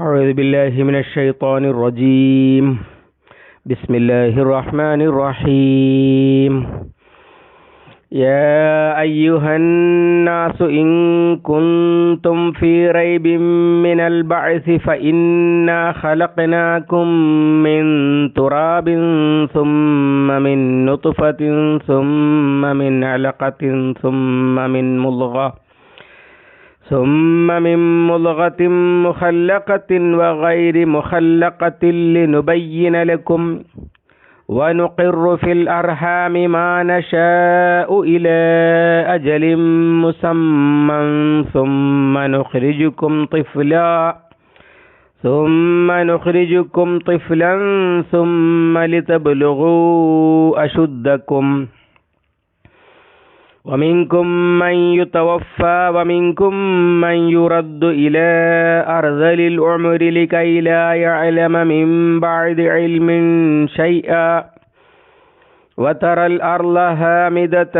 أعوذ بالله من الشيطان الرجيم. بسم الله الرحمن الرحيم. يا أيها الناس إن كنتم في ريب من البعث فإنا خلقناكم من تراب ثم من نطفة ثم من علقة ثم من مضغة ثم من مضغة مخلقة وغير مخلقة لنبين لكم ونقر في الأرحام ما نشاء إلى أجل مسمى ثم نخرجكم طفلا ثم نخرجكم طفلا ثم لتبلغوا أشدكم ومنكم من يتوفى ومنكم من يرد إلى أرذل العمر لكي لا يعلم من بعد علم شيئا وترى الأرض هامدة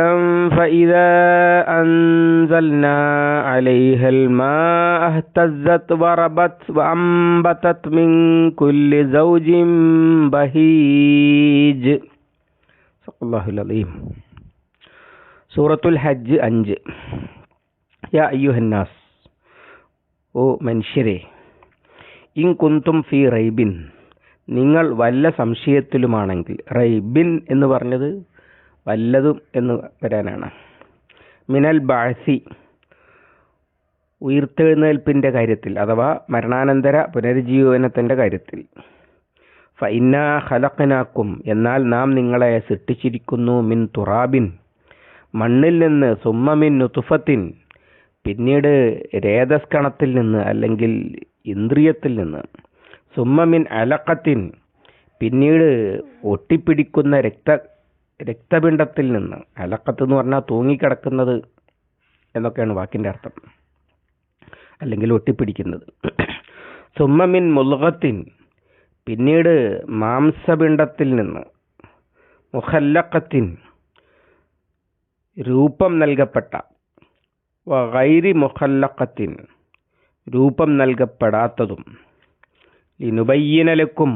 فإذا أنزلنا عليها الماء اهتزت وربت وأنبتت من كل زوج بهيج. صلى الله العظيم. സൂറത്തുൽ ഹജ്ജ് അഞ്ച്. യാ അയ്യുഹന്നാസ് ഓ മനുഷ്യരെ ഇൻ കുന്തും ഫി റൈബിൻ നിങ്ങൾ വല്ല സംശയത്തിലുമാണെങ്കിൽ റൈബിൻ എന്ന് പറഞ്ഞത് വല്ലതും എന്ന് വരാനാണ്. മിനൽ ബാസി ഉയർത്തെഴുന്നേൽപ്പിന്റെ കാര്യത്തിൽ അഥവാ മരണാനന്തര പുനരുജ്ജീവനത്തിന്റെ കാര്യത്തിൽ. ഫൈന ഹലക്കനാക്കും എന്നാൽ നാം നിങ്ങളെ സൃഷ്ടിച്ചിരിക്കുന്നു മിൻ തുറാബിൻ മണ്ണിൽ നിന്ന് സുമ്മമിൻ നുതുഫത്തിൻ പിന്നീട് രേതസ്കണത്തിൽ നിന്ന് അല്ലെങ്കിൽ ഇന്ദ്രിയത്തിൽ നിന്ന്. സുമ്മമിൻ അലക്കത്തിൻ പിന്നീട് ഒട്ടിപ്പിടിക്കുന്ന രക്ത രക്തപിണ്ഡത്തിൽ നിന്ന്. അലക്കത്ത് എന്ന് പറഞ്ഞാൽ തൂങ്ങിക്കിടക്കുന്നത് എന്നൊക്കെയാണ് വാക്കിന്റെ അർത്ഥം. അല്ലെങ്കിൽ ഒട്ടിപ്പിടിക്കുന്നത്. സുമ്മമിൻ മുൽഗത്തിൻ പിന്നീട് മാംസപിണ്ഡത്തിൽ നിന്ന്. മുഹല്ലക്കത്തിൻ രൂപം നൽകപ്പെട്ട വൈരി മുഖല്ലക്കത്തിൻ രൂപം നൽകപ്പെടാത്തതും ലിനുബയ്യനലക്കും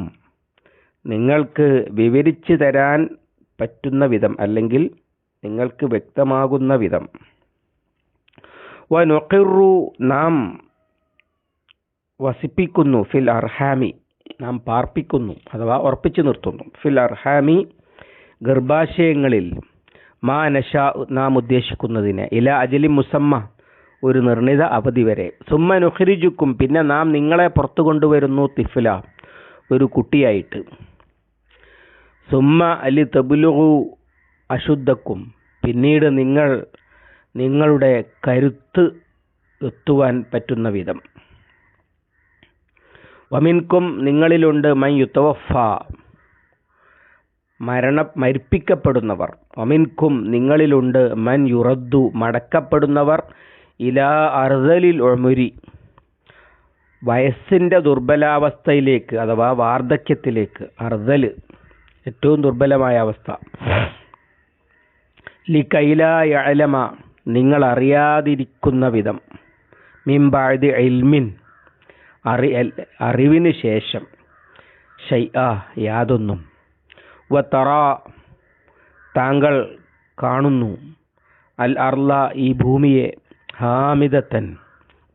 നിങ്ങൾക്ക് വിവരിച്ചു തരാൻ പറ്റുന്ന വിധം അല്ലെങ്കിൽ നിങ്ങൾക്ക് വ്യക്തമാകുന്ന വിധം. വനൊക്കിറു നാം വസിപ്പിക്കുന്നു ഫിൽ അർഹാമി നാം പാർപ്പിക്കുന്നു അഥവാ ഉറപ്പിച്ചു നിർത്തുന്നു ഫിൽ അർഹാമി ഗർഭാശയങ്ങളിൽ മാ നഷ നാം ഉദ്ദേശിക്കുന്നതിന്. ഇല അജലി മുസമ്മ ഒരു നിർണിത അവധി വരെ. സുമ്മ നുഹരിജുക്കും പിന്നെ നാം നിങ്ങളെ പുറത്തു കൊണ്ടുവരുന്നു തിഫില ഒരു കുട്ടിയായിട്ട്. സുമ്മ അലി തബുലുഹു അശുദ്ധക്കും പിന്നീട് നിങ്ങൾ നിങ്ങളുടെ കരുത്ത് എത്തുവാൻ പറ്റുന്ന വിധം. വമിൻകും നിങ്ങളിലുണ്ട് മൈ യുത്തവഫ മരണ മരിപ്പിക്കപ്പെടുന്നവർ. ഒമിൻകും നിങ്ങളിലുണ്ട്. മൻ യുറദ്ദു മടക്കപ്പെടുന്നവർ. ഇലാ അർദലിൽ ഒമുരി വയസ്സിന്റെ ദുർബലാവസ്ഥയിലേക്ക് അഥവാ വാർദ്ധക്യത്തിലേക്ക്. അറുതൽ ഏറ്റവും ദുർബലമായ അവസ്ഥ. ലി കൈലായലമ നിങ്ങൾ അറിയാതിരിക്കുന്ന വിധം. മിംബാഴ്തി എൽമിൻ അറി അറിവിന് ശേഷം. ഷൈ യാതൊന്നും. വത്തറ താങ്കൾ കാണുന്നു. അൽ അർല ഈ ഭൂമിയെ ഹാമിദത്തൻ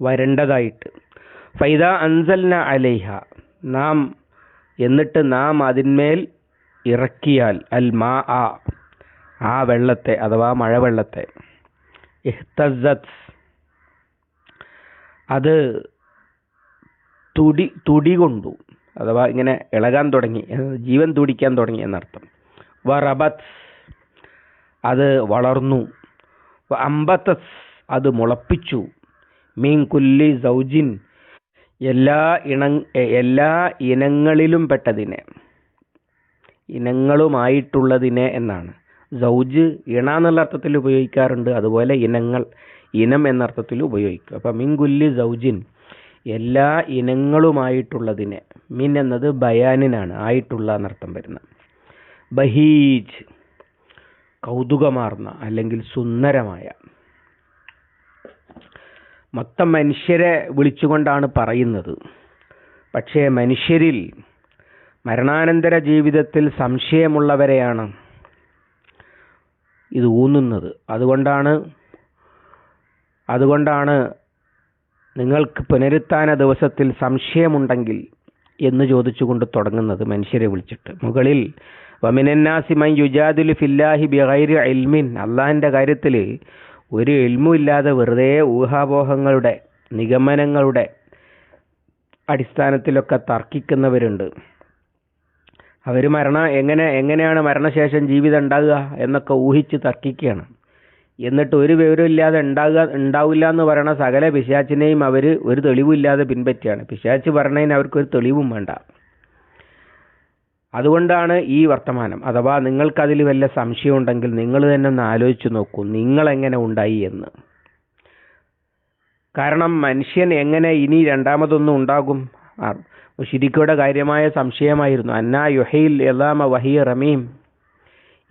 വരണ്ടതായിട്ട്. ഫൈദ അൻസൽന അലൈഹ. നാം എന്നിട്ട് നാം അതിന്മേൽ ഇറക്കിയാൽ അൽ മാ ആ ആ വെള്ളത്തെ അഥവാ മഴവെള്ളത്തെ. ഇഹ്തസത്ത് അത് തുടി തുടി കൊണ്ടു. അഥവാ ഇങ്ങനെ ഇളകാൻ തുടങ്ങി ജീവൻ തൂടിക്കാൻ തുടങ്ങി എന്നർത്ഥം. വ റബത്ത് അത് വളർന്നു. അമ്പത്തസ് അത് മുളപ്പിച്ചു. മീൻ കുല്ലി സൗജിൻ എല്ലാ ഇണ എല്ലാ ഇനങ്ങളിലും പെട്ടതിനെ. ഇനങ്ങളുമായിട്ടുള്ളതിനെ എന്നാണ്. സൗജ് ഇണ എന്നുള്ള അർത്ഥത്തിൽ ഉപയോഗിക്കാറുണ്ട് അതുപോലെ ഇനങ്ങൾ ഇനം എന്നർത്ഥത്തിൽ ഉപയോഗിക്കും അപ്പം മിൻകുല്ലി സൗജിൻ എല്ലാ ഇനങ്ങളുമായിട്ടുള്ളതിനെ മിൻ എന്നത് ബയാനിനാണ് ആയിട്ടുള്ള എന്നർത്ഥം വരുന്ന ബഹീജ് കൗതുകമാർന്ന അല്ലെങ്കിൽ സുന്ദരമായ. മൊത്തം മനുഷ്യരെ വിളിച്ചുകൊണ്ടാണ് പറയുന്നത്. പക്ഷേ മനുഷ്യരിൽ മരണാനന്തര ജീവിതത്തിൽ സംശയമുള്ളവരെയാണ് ഇത് ഊന്നുന്നത്. അതുകൊണ്ടാണ് അതുകൊണ്ടാണ് നിങ്ങൾക്ക് പുനരുത്ഥാന ദിവസത്തിൽ സംശയമുണ്ടെങ്കിൽ എന്ന് ചോദിച്ചുകൊണ്ട് തുടങ്ങുന്നത് മനുഷ്യരെ വിളിച്ചിട്ട്. മുകളിൽ വമിനന്നാസിമൻ യുജാദുൽ ഫില്ലാഹി ബിഗൈരി എൽമിൻ അള്ളാഹിന്റെ കാര്യത്തിൽ ഒരു എൽമും ഇല്ലാതെ വെറുതെ ഊഹാപോഹങ്ങളുടെ നിഗമനങ്ങളുടെ അടിസ്ഥാനത്തിലൊക്കെ തർക്കിക്കുന്നവരുണ്ട്. അവർ മരണ എങ്ങനെ എങ്ങനെയാണ് മരണശേഷം ജീവിതം ഉണ്ടാകുക എന്നൊക്കെ ഊഹിച്ച് തർക്കിക്കുകയാണ്. എന്നിട്ട് ഒരു വിവരമില്ലാതെ ഉണ്ടാകുക ഉണ്ടാവില്ല എന്ന് പറയണ സകല പിശാച്ചിനെയും അവർ ഒരു തെളിവില്ലാതെ പിൻപറ്റിയാണ്. പിശാച്ച് പറഞ്ഞതിന് അവർക്കൊരു തെളിവും വേണ്ട. അതുകൊണ്ടാണ് ഈ വർത്തമാനം. അഥവാ നിങ്ങൾക്കതിൽ വല്ല സംശയം ഉണ്ടെങ്കിൽ നിങ്ങൾ തന്നെ ഒന്ന് ആലോചിച്ച് നോക്കൂ നിങ്ങൾ എങ്ങനെ ഉണ്ടായി എന്ന്. കാരണം മനുഷ്യൻ എങ്ങനെ ഇനി രണ്ടാമതൊന്നും ഉണ്ടാകും? ശിരിക്കയുടെ കാര്യമായ സംശയമായിരുന്നു. അന്നാ യുഹയിൽ എലാമ വഹിയ റമീം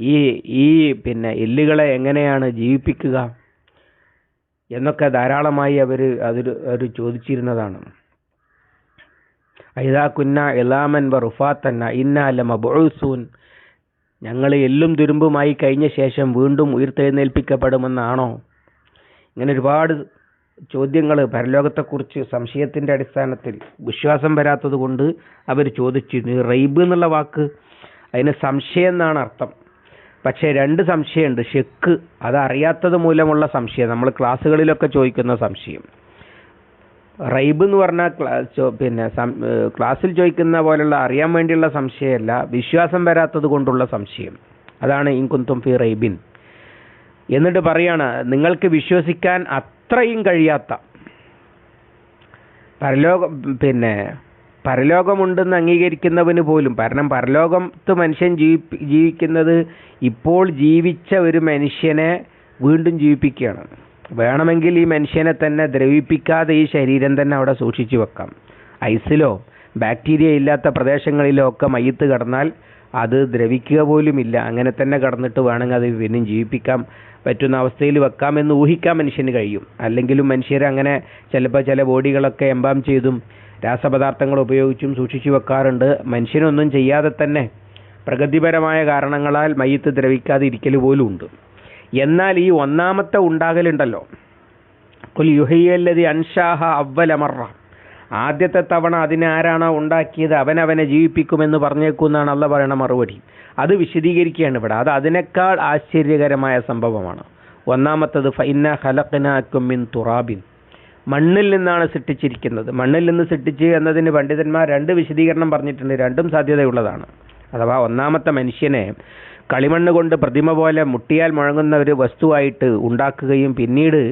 ഈ ഈ പിന്നെ എല്ലുകളെ എങ്ങനെയാണ് ജീവിപ്പിക്കുക എന്നൊക്കെ ധാരാളമായി അവർ അതൊരു അവർ ചോദിച്ചിരുന്നതാണ്. ഐദാ കുന്ന ഇലാമൻ വ റുഫാത്തന്ന ഇന്നാല മബൂസൂൻ ഞങ്ങൾ എല്ലും തുരുമ്പുമായി കഴിഞ്ഞ ശേഷം വീണ്ടും ഉയർത്തെഴുന്നേൽപ്പിക്കപ്പെടുമെന്നാണോ? ഇങ്ങനെ ഒരുപാട് ചോദ്യങ്ങൾ പരലോകത്തെക്കുറിച്ച് സംശയത്തിന്റെ അടിസ്ഥാനത്തിൽ വിശ്വാസം വരാത്തത് കൊണ്ട് അവർ ചോദിച്ചിരുന്നു. റൈബ് എന്നുള്ള വാക്ക് അതിന് സംശയം എന്നാണ് അർത്ഥം. പക്ഷേ രണ്ട് സംശയമുണ്ട്. ഷെക്ക് അതറിയാത്തത് മൂലമുള്ള സംശയം. നമ്മൾ ക്ലാസ്സുകളിലൊക്കെ ചോദിക്കുന്ന സംശയം. റൈബ് എന്ന് പറഞ്ഞാൽ പിന്നെ ക്ലാസ്സിൽ ചോദിക്കുന്ന പോലുള്ള അറിയാൻ വേണ്ടിയുള്ള സംശയമല്ല വിശ്വാസം വരാത്തത് കൊണ്ടുള്ള സംശയം. അതാണ് ഇൻകുന്തും ഫി റൈബിൻ. എന്നിട്ട് പറയാണ് നിങ്ങൾക്ക് വിശ്വസിക്കാൻ അത്രയും കഴിയാത്ത പരലോക പിന്നെ പരലോകമുണ്ടെന്ന് അംഗീകരിക്കുന്നവന് പോലും കാരണം പരലോകത്ത് മനുഷ്യൻ ജീവി ജീവിക്കുന്നത് ഇപ്പോൾ ജീവിച്ച ഒരു മനുഷ്യനെ വീണ്ടും ജീവിപ്പിക്കുകയാണ്. വേണമെങ്കിൽ ഈ മനുഷ്യനെ തന്നെ ദ്രവിപ്പിക്കാതെ ഈ ശരീരം തന്നെ അവിടെ സൂക്ഷിച്ചു വെക്കാം. ഐസിലോ ബാക്ടീരിയ ഇല്ലാത്ത പ്രദേശങ്ങളിലോ ഒക്കെ മയ്യത്ത് കടന്നാൽ അത് ദ്രവിക്കുക പോലുമില്ല. അങ്ങനെ തന്നെ കടന്നിട്ട് വേണമെങ്കിൽ അത് വീണ്ടും ജീവിപ്പിക്കാം. പറ്റുന്ന അവസ്ഥയിൽ വെക്കാമെന്ന് ഊഹിക്കാൻ മനുഷ്യന് കഴിയും. അല്ലെങ്കിലും മനുഷ്യർ അങ്ങനെ ചിലപ്പോൾ ചില ബോഡികളൊക്കെ എംബാം ചെയ്തും രാസപദാർത്ഥങ്ങൾ ഉപയോഗിച്ചും സൂക്ഷിച്ചു വെക്കാറുണ്ട്. മനുഷ്യനൊന്നും ചെയ്യാതെ തന്നെ പ്രകൃതിപരമായ കാരണങ്ങളാൽ മയ്യത്ത് ദ്രവിക്കാതെ ഇരിക്കൽ പോലും ഉണ്ട്. എന്നാൽ ഈ ഒന്നാമത്തെ ഉണ്ടാകലുണ്ടല്ലോ. കുൽ അൻഷാഹ അവലമറ ആദ്യത്തെ തവണ അതിനെ ആരാണോ ഉണ്ടാക്കിയത് അവനവനെ ജീവിപ്പിക്കുമെന്ന് പറഞ്ഞേക്കുമെന്നാണ് അല്ല പറയണ മറുപടി. അത് വിശദീകരിക്കുകയാണ് ഇവിടെ. അത് അതിനേക്കാൾ ആശ്ചര്യകരമായ സംഭവമാണ്. ഒന്നാമത്തത് ഫൈന ഖലഖനാക്കും മിൻ തുറാബിൻ. മണ്ണിൽ നിന്നാണ് സൃഷ്ടിച്ചിരിക്കുന്നത്. മണ്ണിൽ നിന്ന് സൃഷ്ടിച്ച് എന്നതിന് പണ്ഡിതന്മാർ രണ്ട് വിശദീകരണം പറഞ്ഞിട്ടുണ്ട്. രണ്ടും സാധ്യതയുള്ളതാണ്. അഥവാ ഒന്നാമത്തെ മനുഷ്യനെ കളിമണ്ണ് കൊണ്ട് പ്രതിമ പോലെ മുട്ടിയാൽ മുഴങ്ങുന്ന ഒരു വസ്തുവായിട്ട് ഉണ്ടാക്കുകയും പിന്നീട്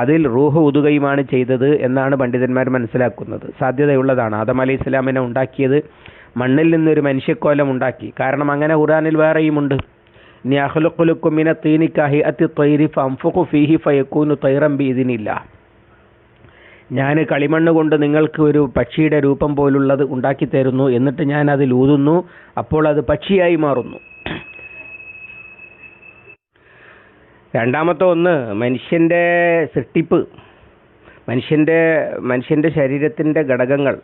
അതിൽ റൂഹ് ഊതുകയുമാണ് ചെയ്തത് എന്നാണ് പണ്ഡിതന്മാർ മനസ്സിലാക്കുന്നത്. സാധ്യതയുള്ളതാണ്. ആദം അലി ഇസ്ലാമിനെ ഉണ്ടാക്കിയത് മണ്ണിൽ നിന്നൊരു മനുഷ്യക്കോലം ഉണ്ടാക്കി. കാരണം അങ്ങനെ ഖുറാനിൽ വേറെയുമുണ്ട് ഇനി അഹ്ലുഖുലുക്കുമിന തീനിക്കാഹി അത്തി തൈരി ഫംഫുഖു ഫീഹി ഫയക്കൂനു തൈറം ബീദിനില്ല ഞാൻ കളിമണ്ണ് കൊണ്ട് നിങ്ങൾക്ക് ഒരു പക്ഷിയുടെ രൂപം പോലുള്ളത് ഉണ്ടാക്കി തരുന്നു എന്നിട്ട് ഞാൻ അതിൽ ഊതുന്നു. അപ്പോൾ അത് പക്ഷിയായി മാറുന്നു. രണ്ടാമത്തെ ഒന്ന് മനുഷ്യന്റെ സൃഷ്ടിപ്പ്. മനുഷ്യന്റെ മനുഷ്യന്റെ ശരീരത്തിന്റെ ഘടകങ്ങൾ.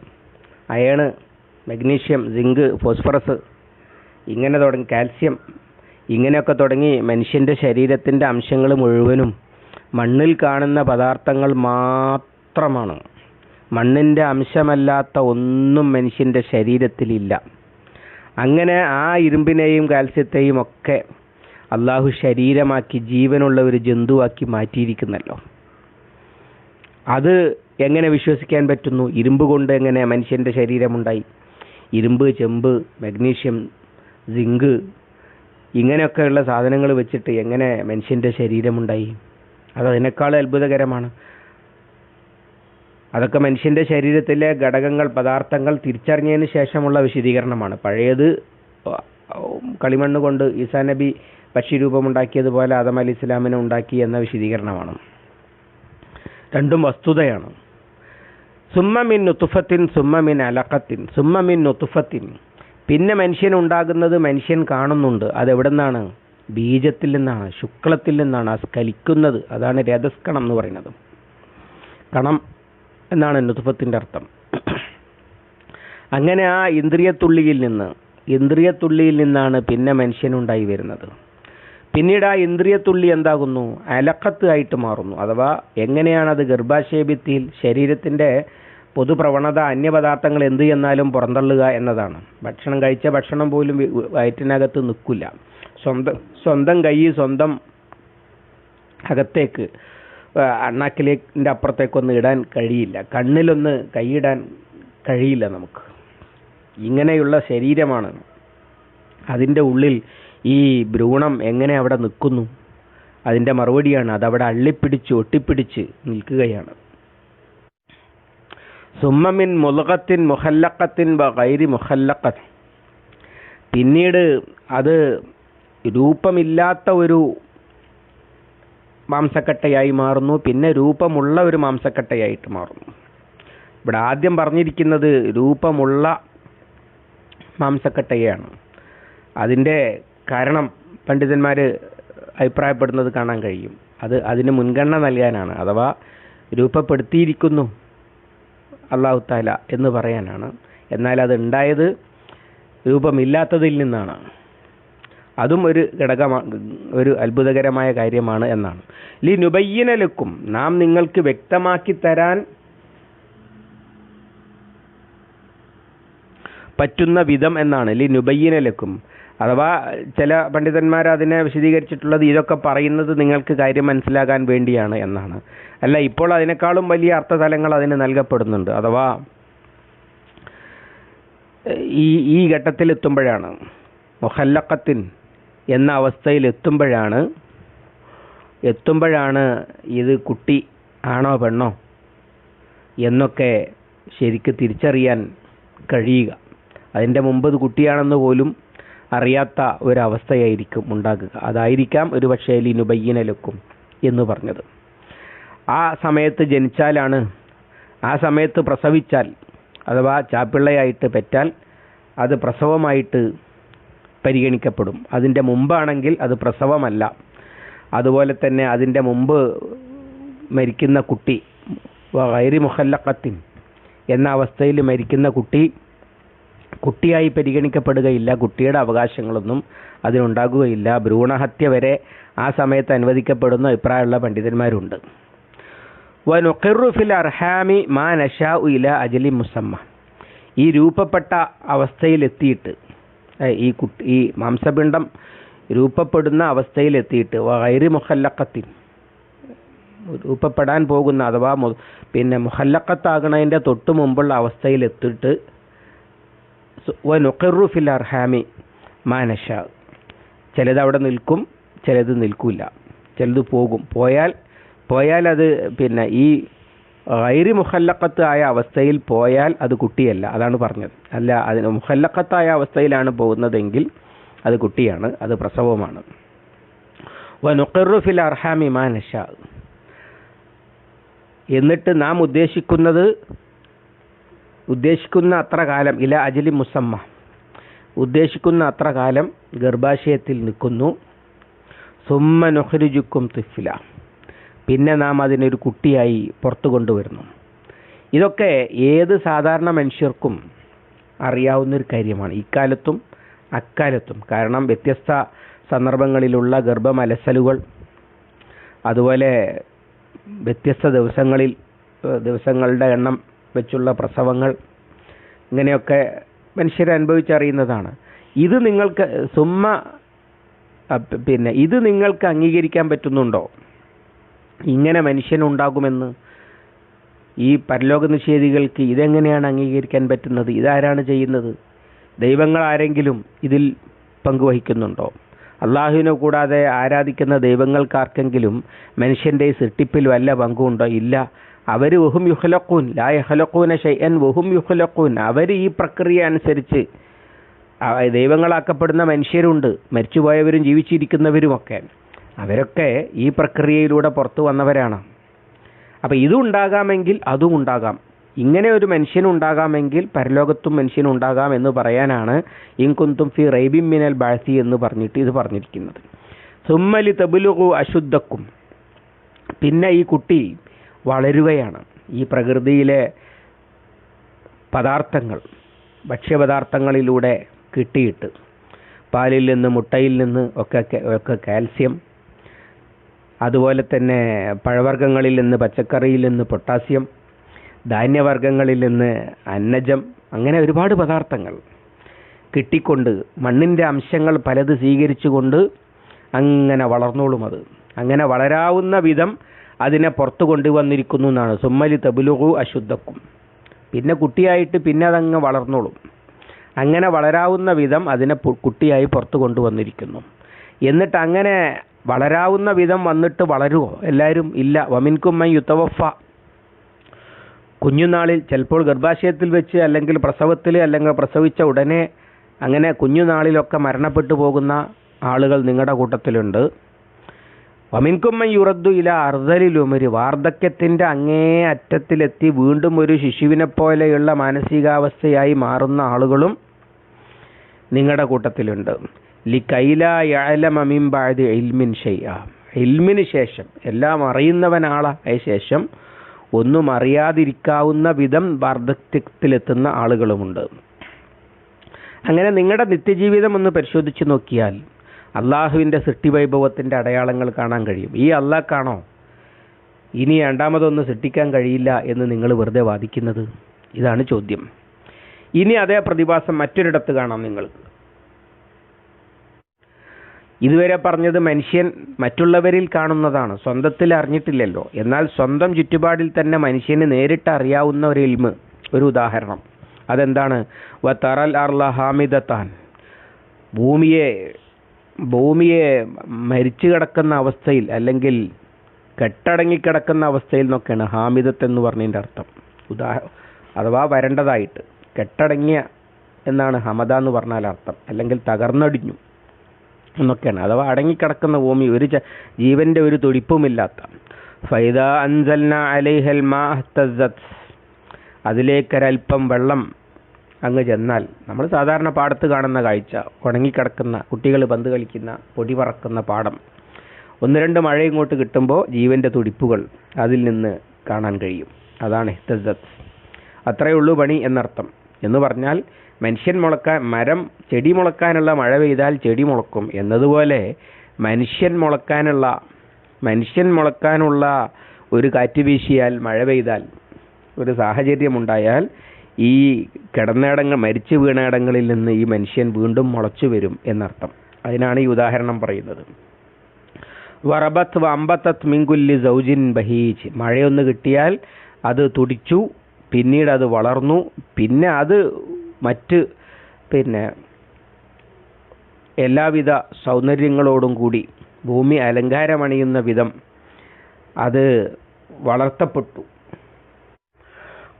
Iron magnesium zinc phosphorus. ഇങ്ങനെ തുടങ്ങി കാൽസ്യം. ഇങ്ങനെയൊക്കെ തുടങ്ങി മനുഷ്യന്റെ ശരീരത്തിന്റെ അംശങ്ങൾ മുഴുവനും മണ്ണിൽ കാണുന്ന പദാർത്ഥങ്ങൾ മാത്രമാണ്. മണ്ണിന്റെ അംശമല്ലാത്ത ഒന്നും മനുഷ്യന്റെ ശരീരത്തിലില്ല. അങ്ങനെ ആ ഇരുമ്പിനെയും കാൽസ്യത്തെയും ഒക്കെ അള്ളാഹു ശരീരമാക്കി ജീവനുള്ള ഒരു ജന്തുവാക്കി മാറ്റിയിരിക്കുന്നല്ലോ. അത് എങ്ങനെ വിശ്വസിക്കാൻ പറ്റുന്നു? ഇരുമ്പ് കൊണ്ട് എങ്ങനെ മനുഷ്യന്റെ ശരീരമുണ്ടായി? ഇരുമ്പ് ചെമ്പ് മഗ്നീഷ്യം സിങ്ക് ഇങ്ങനെയൊക്കെയുള്ള സാധനങ്ങൾ വെച്ചിട്ട് എങ്ങനെ മനുഷ്യന്റെ ശരീരമുണ്ടായി? അത് അതിനേക്കാൾ അത്ഭുതകരമാണ്. അതൊക്കെ മനുഷ്യന്റെ ശരീരത്തിലെ ഘടകങ്ങൾ പദാർത്ഥങ്ങൾ തിരിച്ചറിഞ്ഞതിന് ശേഷമുള്ള വിശദീകരണമാണ്. പഴയത് കളിമണ്ണ് കൊണ്ട് ഈസാ നബി പക്ഷി രൂപമുണ്ടാക്കിയതുപോലെ ആദം അലി ഇസ്ലാമിനെ ഉണ്ടാക്കി എന്ന വിശദീകരണമാണ്. രണ്ടും വസ്തുതയാണ്. സുമ്മമിൻ നുത്തുഫത്തിൻ സുമ്മമിൻ അലക്കത്തിൻ സുമ്മമിൻ നുത്തുഫത്തിൻ. പിന്നെ മനുഷ്യൻ ഉണ്ടാകുന്നത് മനുഷ്യൻ കാണുന്നുണ്ട്. അതെവിടെ നിന്നാണ് ബീജത്തിൽ നിന്നാണ് ശുക്ലത്തിൽ നിന്നാണ് ആ സ്കലിക്കുന്നത് അതാണ് രഥസ്കണം എന്ന് പറയുന്നത്. കണം എന്നാണ് നുത്തുഫത്തിന്റെ അർത്ഥം. അങ്ങനെ ആ ഇന്ദ്രിയത്തുള്ളിയിൽ നിന്ന് ഇന്ദ്രിയത്തുള്ളിയിൽ നിന്നാണ് പിന്നെ മനുഷ്യനുണ്ടായി വരുന്നത്. പിന്നീട് ആ ഇന്ദ്രിയത്തുള്ളി എന്താകുന്നു? അലക്കത്ത് ആയിട്ട് മാറുന്നു. അഥവാ എങ്ങനെയാണത് ഗർഭാശയഭിത്തിയിൽ ശരീരത്തിന്റെ പൊതുപ്രവണത അന്യപദാർത്ഥങ്ങൾ എന്ത് ചെന്നാലും പുറന്തള്ളുക എന്നതാണ്. ഭക്ഷണം കഴിച്ച ഭക്ഷണം പോലും വയറ്റിനകത്ത് നിൽക്കില്ല. സ്വന്തം സ്വന്തം കൈ സ്വന്തം അകത്തേക്ക് അണ്ണാക്കിലേക്കിന്റെ അപ്പുറത്തേക്കൊന്ന് ഇടാൻ കഴിയില്ല. കണ്ണിലൊന്ന് കൈയിടാൻ കഴിയില്ല നമുക്ക്. ഇങ്ങനെയുള്ള ശരീരമാണ്. അതിന്റെ ഉള്ളിൽ ഈ ഭ്രൂണം എങ്ങനെ അവിടെ നിൽക്കുന്നു? അതിന്റെ മറുപടിയാണ് അതവിടെ അള്ളിപ്പിടിച്ച് ഒട്ടിപ്പിടിച്ച് നിൽക്കുകയാണ്. സുമ്മമിൻ മുലകത്തിൻ മുഹല്ലക്കത്തിൻ ബൈരി മുഹല്ലക്കത്ത് പിന്നീട് അത് രൂപമില്ലാത്ത ഒരു മാംസക്കട്ടയായി മാറുന്നു. പിന്നെ രൂപമുള്ള ഒരു മാംസക്കട്ടയായിട്ട് മാറുന്നു. ഇവിടെ ആദ്യം പറഞ്ഞിരിക്കുന്നത് രൂപമുള്ള മാംസക്കട്ടയാണ്. അതിന്റെ കാരണം പണ്ഡിതന്മാർ അഭിപ്രായപ്പെടുന്നത് കാണാൻ കഴിയും. അത് അതിന് മുൻഗണന നൽകാനാണ് അഥവാ രൂപപ്പെടുത്തിയിരിക്കുന്നു അള്ളാഹു താല എന്ന് പറയാനാണ്. എന്നാൽ അത് ഉണ്ടായത് രൂപമില്ലാത്തതിൽ നിന്നാണ്. അതും ഒരു ഘടകമാണ് ഒരു അത്ഭുതകരമായ കാര്യമാണ് എന്നാണ്. ലി നുബയ്യനലക്കും നാം നിങ്ങൾക്ക് വ്യക്തമാക്കി തരാൻ പറ്റുന്ന വിധം എന്നാണ്. ലി നുബയ്യനലക്കും അഥവാ ചില പണ്ഡിതന്മാർ അതിനെ വിശദീകരിച്ചിട്ടുള്ളത് ഇതൊക്കെ പറയുന്നത് നിങ്ങൾക്ക് കാര്യം മനസ്സിലാകാൻ വേണ്ടിയാണ് എന്നാണ്. അല്ല ഇപ്പോൾ അതിനേക്കാളും വലിയ അർത്ഥതലങ്ങൾ അതിന് നൽകപ്പെടുന്നുണ്ട്. അഥവാ ഈ ഈ ഘട്ടത്തിൽ എത്തുമ്പോഴാണ് മൊഹല്ലക്കത്തിൻ എന്ന അവസ്ഥയിൽ എത്തുമ്പോഴാണ് ഇത് കുട്ടി ആണോ പെണ്ണോ എന്നൊക്കെ ശരിക്ക് തിരിച്ചറിയാൻ കഴിയുക. അതിന്റെ മുമ്പ് ഇത് കുട്ടിയാണെന്ന് പോലും അറിയാത്ത ഒരവസ്ഥയായിരിക്കും ഉണ്ടാകുക. അതായിരിക്കാം ഒരു പക്ഷേ ലിനുബയ്യനലക്കും എന്ന് പറഞ്ഞത്. ആ സമയത്ത് ജനിച്ചാലാണ് ആ സമയത്ത് പ്രസവിച്ചാൽ അഥവാ ചാപ്പിള്ളയായിട്ട് പെറ്റാൽ അത് പ്രസവമായിട്ട് പരിഗണിക്കപ്പെടും. അതിന്റെ മുമ്പാണെങ്കിൽ അത് പ്രസവമല്ല. അതുപോലെ തന്നെ അതിന്റെ മുമ്പ് മരിക്കുന്ന കുട്ടി വൈരി മുഹല്ലക്കത്തിൻ എന്ന അവസ്ഥയിൽ മരിക്കുന്ന കുട്ടി കുട്ടിയായി പരിഗണിക്കപ്പെടുകയില്ല. കുട്ടിയുടെ അവകാശങ്ങളൊന്നും അതിനുണ്ടാകുകയില്ല. ഭ്രൂണഹത്യ വരെ ആ സമയത്ത് അനുവദിക്കപ്പെടുന്ന അഭിപ്രായമുള്ള പണ്ഡിതന്മാരുണ്ട്. വനുഖിറുഫിൽ അർഹാമി മാ നഷാ ഇല അജലി മുസമ്മ. ഈ രൂപപ്പെട്ട അവസ്ഥയിലെത്തിയിട്ട് ഈ കുട്ടി ഈ മാംസപിണ്ഡം രൂപപ്പെടുന്ന അവസ്ഥയിലെത്തിയിട്ട് വൈറി മുഹല്ലക്കത്തിൻ രൂപപ്പെടാൻ പോകുന്ന അഥവാ പിന്നെ മുഹല്ലക്കത്താകണതിന്റെ തൊട്ട് മുമ്പുള്ള അവസ്ഥയിലെത്തിയിട്ട് വനുഖിറു ഫിൽ അർഹാമി മാനഷ ചിലത് അവിടെ നിൽക്കും ചിലത് നിൽക്കില്ല ചിലത് പോകും. പോയാൽ പോയാൽ അത് പിന്നെ ഈ ഗൈരി മുഹല്ലക്കത്ത് ആയ അവസ്ഥയിൽ പോയാൽ അത് കുട്ടിയല്ല. അതാണ് പറഞ്ഞത്. അല്ല അതിന് മുഹല്ലക്കത്തായ അവസ്ഥയിലാണ് പോകുന്നതെങ്കിൽ അത് കുട്ടിയാണ് അത് പ്രസവമാണ്. വനുക്കറുഫിൽ ഫിൽ അർഹാമി മാ നഷാ എന്നിട്ട് നാം ഉദ്ദേശിക്കുന്നത് ഉദ്ദേശിക്കുന്ന അത്ര കാലം ഇല അജലി മുസമ്മ. ഉദ്ദേശിക്കുന്ന അത്ര കാലം ഗർഭാശയത്തിൽ നിൽക്കുന്നു. സുമ്മ നൊഹരുജുക്കും തിഫില. പിന്നെ നാം അതിനൊരു കുട്ടിയായി പുറത്തു കൊണ്ടുവരുന്നു. ഇതൊക്കെ ഏത് സാധാരണ മനുഷ്യർക്കും അറിയാവുന്നൊരു കാര്യമാണ്. ഇക്കാലത്തും അക്കാലത്തും. കാരണം വ്യത്യസ്ത സന്ദർഭങ്ങളിലുള്ള ഗർഭമലസലുകൾ അതുപോലെ വ്യത്യസ്ത ദിവസങ്ങളിൽ ദിവസങ്ങളുടെ എണ്ണം വെച്ചുള്ള പ്രസവങ്ങൾ ഇങ്ങനെയൊക്കെ മനുഷ്യർ അനുഭവിച്ചറിയുന്നതാണ്. ഇത് നിങ്ങൾക്ക് സുമ്മ പിന്നെ ഇത് നിങ്ങൾക്ക് അംഗീകരിക്കാൻ പറ്റുന്നുണ്ടോ? ഇങ്ങനെ മനുഷ്യനുണ്ടാകുമെന്ന് ഈ പരലോക നിഷേധികൾക്ക് ഇതെങ്ങനെയാണ് അംഗീകരിക്കാൻ പറ്റുന്നത്? ഇതാരാണ് ചെയ്യുന്നത്? ദൈവങ്ങൾ ആരെങ്കിലും ഇതിൽ പങ്കുവഹിക്കുന്നുണ്ടോ? അള്ളാഹുവിനെ കൂടാതെ ആരാധിക്കുന്ന ദൈവങ്ങൾക്കാർക്കെങ്കിലും മനുഷ്യന്റെ സൃഷ്ടിപ്പിൽ വല്ല പങ്കുണ്ടോ? ഇല്ല. അവർ വഹും യുഹലക്കൂൻ ലാ യഹലക്കൂന ഷൈഅൻ വഹും യുഹലക്കൂൻ അവർ ഈ പ്രക്രിയ അനുസരിച്ച് ദൈവങ്ങളാക്കപ്പെടുന്ന മനുഷ്യരുണ്ട്. മരിച്ചുപോയവരും ജീവിച്ചിരിക്കുന്നവരുമൊക്കെ. അവരൊക്കെ ഈ പ്രക്രിയയിലൂടെ പുറത്തു വന്നവരാണ്. അപ്പോൾ ഇതും ഉണ്ടാകാമെങ്കിൽ അതും ഉണ്ടാകാം. ഇങ്ങനെ ഒരു മനുഷ്യൻ ഉണ്ടാകാമെങ്കിൽ പരലോകത്തും മനുഷ്യൻ ഉണ്ടാകാം എന്ന് പറയാനാണ് ഇൻകുന്തും ഫി റൈബിം മിനൽ ബാഴ്സി എന്ന് പറഞ്ഞിട്ട് ഇത് പറഞ്ഞിരിക്കുന്നത്. സുമ്മലി തബുലുകു അശുദ്ധക്കും. പിന്നെ ഈ കുട്ടി വളരുകയാണ്. ഈ പ്രകൃതിയിലെ പദാർത്ഥങ്ങൾ ഭക്ഷ്യപദാർത്ഥങ്ങളിലൂടെ കിട്ടിയിട്ട് പാലിൽ നിന്ന് മുട്ടയിൽ നിന്ന് ഒക്കെ ഒക്കെ കാൽസ്യം അതുപോലെ തന്നെ പഴവർഗങ്ങളിൽ നിന്ന് പച്ചക്കറിയിൽ നിന്ന് പൊട്ടാസ്യം ധാന്യവർഗങ്ങളിൽ നിന്ന് അന്നജം അങ്ങനെ ഒരുപാട് പദാർത്ഥങ്ങൾ കിട്ടിക്കൊണ്ട് മണ്ണിന്റെ അംശങ്ങൾ പലത് സ്വീകരിച്ചുകൊണ്ട് അങ്ങനെ വളർന്നോളും അത്. അങ്ങനെ വളരാവുന്ന വിധം അതിനെ പുറത്തു കൊണ്ടുവന്നിരിക്കുന്നു എന്നാണ്. സുമ്മലി തബുലുഹു അശുദ്ധക്കും. പിന്നെ കുട്ടിയായിട്ട് പിന്നെ അതങ്ങ് വളർന്നോളും. അങ്ങനെ വളരാവുന്ന വിധം അതിനെ കുട്ടിയായി പുറത്തു കൊണ്ടുവന്നിരിക്കുന്നു. എന്നിട്ട് അങ്ങനെ വളരാവുന്ന വിധം വന്നിട്ട് വളരുമോ എല്ലാവരും ഇല്ല. വമിൻകുമ്മ യുത്തവഫ കുഞ്ഞുനാളിൽ ചിലപ്പോൾ ഗർഭാശയത്തിൽ വെച്ച് അല്ലെങ്കിൽ പ്രസവത്തിൽ അല്ലെങ്കിൽ പ്രസവിച്ച ഉടനെ അങ്ങനെ കുഞ്ഞുനാളിലൊക്കെ മരണപ്പെട്ടു പോകുന്ന ആളുകൾ നിങ്ങളുടെ കൂട്ടത്തിലുണ്ട്. വമിൻകുമ്മൻ യുറദ്ദു ഇല അർദ്ധലിലുമൊരു വാർദ്ധക്യത്തിന്റെ അങ്ങേ അറ്റത്തിലെത്തി വീണ്ടും ഒരു ശിശുവിനെ പോലെയുള്ള മാനസികാവസ്ഥയായി മാറുന്ന ആളുകളും നിങ്ങളുടെ കൂട്ടത്തിലുണ്ട്. ലി കൈല ബാദ് ഇൽമിൻ ഷെയ്യ ഇൽമിന് ശേഷം എല്ലാം അറിയുന്നവനാളായ ശേഷം ഒന്നും അറിയാതിരിക്കാവുന്ന വിധം വാർദ്ധക്യത്തിലെത്തുന്ന ആളുകളുമുണ്ട്. അങ്ങനെ നിങ്ങളുടെ നിത്യജീവിതം ഒന്ന് പരിശോധിച്ച് നോക്കിയാൽ അള്ളാഹുവിന്റെ സൃഷ്ടിവൈഭവത്തിന്റെ അടയാളങ്ങൾ കാണാൻ കഴിയും. ഈ അള്ളാഹ്ക്കാണോ ഇനി രണ്ടാമതൊന്നും സൃഷ്ടിക്കാൻ കഴിയില്ല എന്ന് നിങ്ങൾ വെറുതെ വാദിക്കുന്നത്? ഇതാണ് ചോദ്യം. ഇനി അതേ പ്രതിഭാസം മറ്റൊരിടത്ത് കാണാം നിങ്ങൾക്ക് ഇതുവരെ പറഞ്ഞത് മനുഷ്യൻ മറ്റുള്ളവരിൽ കാണുന്നതാണ്. സ്വന്തത്തിൽ അറിഞ്ഞിട്ടില്ലല്ലോ. എന്നാൽ സ്വന്തം ചുറ്റുപാടിൽ തന്നെ മനുഷ്യന് നേരിട്ട് അറിയാവുന്ന ഒരു ഇൽമ് ഒരു ഉദാഹരണം. അതെന്താണ്? വ തറൽ അർല ഹാമിദത്താൻ. ഭൂമിയെ ഭൂമിയെ മരിച്ചു കിടക്കുന്ന അവസ്ഥയിൽ അല്ലെങ്കിൽ കെട്ടടങ്ങിക്കിടക്കുന്ന അവസ്ഥയിൽ നിന്നൊക്കെയാണ് ഹാമിദത്ത് എന്ന് പറഞ്ഞതിന്റെ അർത്ഥം. ഉദാഹ അഥവാ വരണ്ടതായിട്ട്. കെട്ടടങ്ങിയ എന്നാണ് ഹമദ എന്ന് പറഞ്ഞാൽ അർത്ഥം. അല്ലെങ്കിൽ തകർന്നടിഞ്ഞു. എന്നൊക്കെയാണ്. അഥവാ അടങ്ങിക്കിടക്കുന്ന ഭൂമി ഒരു ജീവന്റെ ഒരു തുടിപ്പുമില്ലാത്ത. ഫൈദ അൻസൽന അലൈഹൽ മാ അതിലേക്കൊരൽപ്പം വെള്ളം അങ്ങ് ചെന്നാൽ നമ്മൾ സാധാരണ പാടത്ത് കാണുന്ന കാഴ്ച ഉണങ്ങിക്കിടക്കുന്ന കുട്ടികൾ പന്ത് കളിക്കുന്ന പൊടി പറക്കുന്ന പാടം. ഒന്ന് രണ്ട് മഴ ഇങ്ങോട്ട് കിട്ടുമ്പോൾ ജീവന്റെ തുടിപ്പുകൾ അതിൽ നിന്ന് കാണാൻ കഴിയും. അതാണ് ഇഹ്തസത്ത് അത്രയേ ഉള്ളൂ പണി എന്നർത്ഥം. എന്ന് പറഞ്ഞാൽ മനുഷ്യൻ മുളക്കാൻ മരം ചെടി മുളക്കാനുള്ള മഴ പെയ്താൽ ചെടി മുളക്കും. എന്നതുപോലെ മനുഷ്യൻ മുളക്കാനുള്ള മനുഷ്യൻ മുളക്കാനുള്ള ഒരു കാറ്റ് വീശിയാൽ മഴ പെയ്താൽ ഒരു സാഹചര്യമുണ്ടായാൽ ഈ കിടന്നിടങ്ങൾ മരിച്ചു വീണയിടങ്ങളിൽ നിന്ന് ഈ മനുഷ്യൻ വീണ്ടും മുളച്ചു വരും എന്നർത്ഥം. അതിനാണ് ഈ ഉദാഹരണം പറയുന്നത്. വറബത്ത് വമ്പത്തത്ത് മിങ്കുല്ലി സൗജിൻ ബഹീജ്. മഴയൊന്ന് കിട്ടിയാൽ അത് തുടിച്ചു പിന്നീട് അത് വളർന്നു പിന്നെ അത് മറ്റ് പിന്നെ എല്ലാവിധ സൗന്ദര്യങ്ങളോടും കൂടി ഭൂമി അലങ്കാരമണിയുന്ന വിധം അത് വളർത്തപ്പെട്ടു.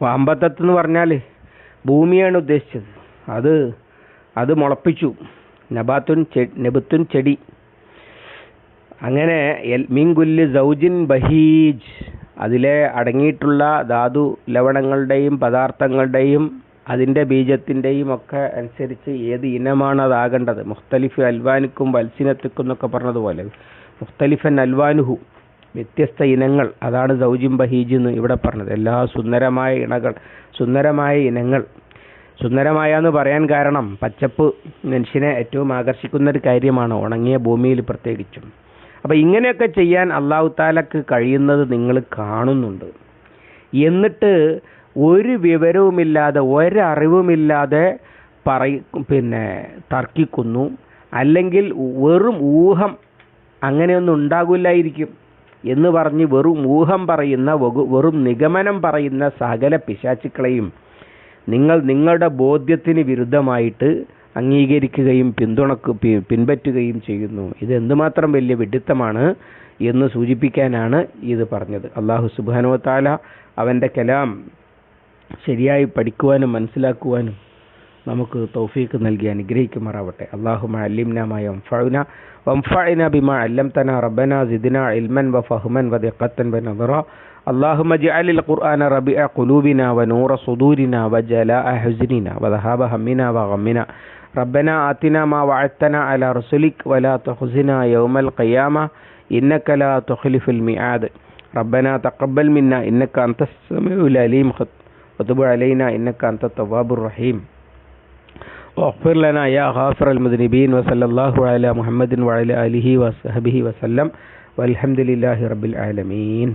വാമ്പത്തത്ത് എന്ന് പറഞ്ഞാൽ ഭൂമിയാണ് ഉദ്ദേശിച്ചത്. അത് അത് മുളപ്പിച്ചു. നബാത്തുൻ നെബുത്തുൻ ചെടി. അങ്ങനെ മീൻകുല്ല് സൗജിൻ ബഹീജ്. അതിലെ അടങ്ങിയിട്ടുള്ള ധാതു ലവണങ്ങളുടെയും പദാർത്ഥങ്ങളുടെയും അതിന്റെ ബീജത്തിന്റെയും ഒക്കെ അനുസരിച്ച് ഏത് ഇനമാണ് അതാകേണ്ടത് മുഖ്തലിഫ് അൽവാനുക്കും വത്സിനത്തിക്കും എന്നൊക്കെ പറഞ്ഞതുപോലെ. മുഖ്തലിഫൻ അൽവാനുഹു വ്യത്യസ്ത ഇനങ്ങൾ. അതാണ് സൗജിം ബഹീജ് എന്ന് ഇവിടെ പറഞ്ഞത്. എല്ലാ സുന്ദരമായ ഇണകൾ സുന്ദരമായ ഇനങ്ങൾ. സുന്ദരമായ എന്ന് പറയാൻ കാരണം പച്ചപ്പ് മനുഷ്യനെ ഏറ്റവും ആകർഷിക്കുന്ന ഒരു കാര്യമാണ് ഉണങ്ങിയ ഭൂമിയിൽ പ്രത്യേകിച്ചും. അപ്പോൾ ഇങ്ങനെയൊക്കെ ചെയ്യാൻ അള്ളാഹു താലക്ക് കഴിയുന്നത് നിങ്ങൾ കാണുന്നുണ്ട്. എന്നിട്ട് ഒരു വിവരവുമില്ലാതെ ഒരറിവുമില്ലാതെ പറയ പിന്നെ തർക്കിക്കുന്നു. അല്ലെങ്കിൽ വെറും ഊഹം അങ്ങനെയൊന്നും ഉണ്ടാകില്ലായിരിക്കും എന്ന് പറഞ്ഞ് വെറും ഊഹം പറയുന്ന വെറും നിഗമനം പറയുന്ന സകല പിശാച്ചുക്കളെയും നിങ്ങൾ നിങ്ങളുടെ ബോധ്യത്തിന് വിരുദ്ധമായിട്ട് അംഗീകരിക്കുകയും പിന്തുണക്ക് പിൻപറ്റുകയും ചെയ്യുന്നു. ഇത് എന്തുമാത്രം വലിയ വിഡിത്തമാണ് എന്ന് സൂചിപ്പിക്കാനാണ് ഇത് പറഞ്ഞത്. അള്ളാഹു സുബാനോ താല അവന്റെ കലാം ശരിയായി പഠിക്കുവാനും മനസ്സിലാക്കുവാനും നമുക്ക് തൗഫീക്ക് നൽകി അനുഗ്രഹിക്കുമാറാവട്ടെ അള്ളാഹു അല്ലിംനാമായ വംഫഅന വംഫഅന ബിമാ അല്ലംതന റബ്ബന സിദ്ന ഇൽമൻ വഫഹ്മൻ വദിഖത്തൻ വനദറ اللهم اجعل القرآن ربيع قلوبنا ونور صدورنا وجلاء حزننا وذهاب همنا وغمنا ربنا آتنا ما وعدتنا على رسلك ولا تخزنا يوم القيامة إنك لا تخلف الميعاد ربنا تقبل منا إنك أنت السميع العليم وتب علينا إنك أنت التواب الرحيم واغفر لنا يا غافر المذنبين وصلى الله على محمد وعلى آله وصحبه وسلم والحمد لله رب العالمين